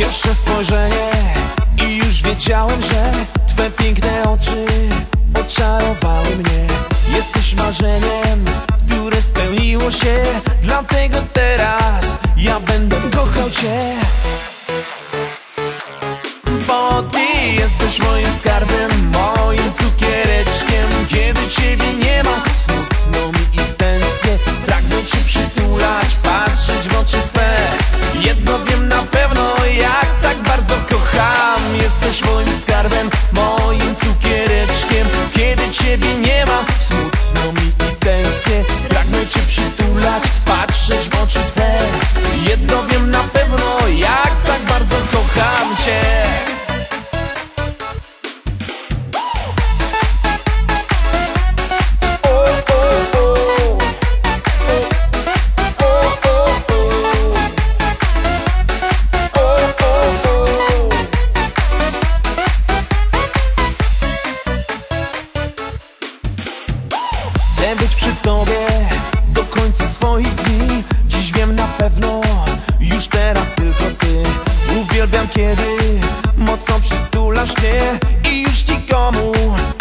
Pierwsze spojrzenie i już wiedziałem, że Twe piękne oczy oczarowały mnie. Jesteś marzeniem, które spełniło się Dlatego teraz ja będę kochał Cię Bo Ty jesteś moim skarbem, moim cukierem. Skarbem, moim cukiereczkiem. Kiedy ciebie nie ma, smutno mi i tęsknię. Pragnę cię przytulać, patrzeć w oczy twe przy tobie do końca swoich dni. Dziś wiem na pewno, już teraz tylko ty. Uwielbiam kiedy mocno przytulasz mnie I już nikomu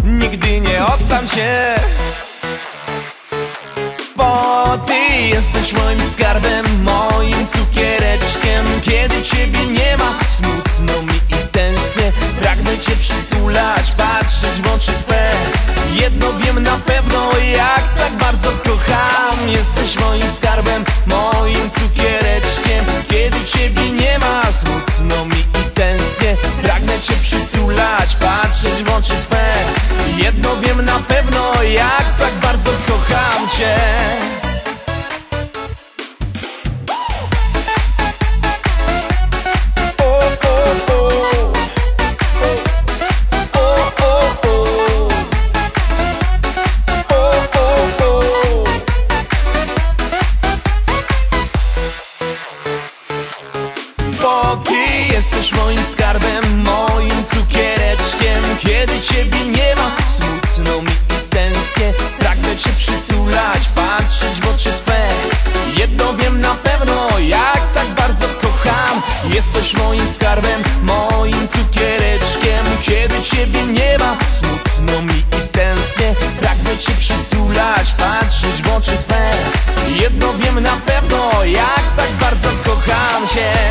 nigdy nie oddam cię Bo ty jesteś moim skarbem, moim cukiereczkiem. Kiedy ciebie nie ma, smutno mi i tęsknię. Pragnę cię przytulać, patrzeć w oczy twe Jedno wiem na pewno, jak tak bardzo kocham. Jesteś moim skarbem, moim cukiereczkiem. Kiedy jesteś moim skarbem, moim cukiereczkiem. Kiedy ciebie nie ma, smutno mi i tęsknię. Pragnę cię przytulać, patrzeć w oczy twe. Jedno wiem na pewno, jak tak bardzo kocham. Jesteś moim skarbem, moim cukiereczkiem. Kiedy ciebie nie ma, smutno mi i tęsknię. Pragnę cię przytulać, patrzeć w oczy twe. Jedno wiem na pewno, jak tak bardzo kocham cię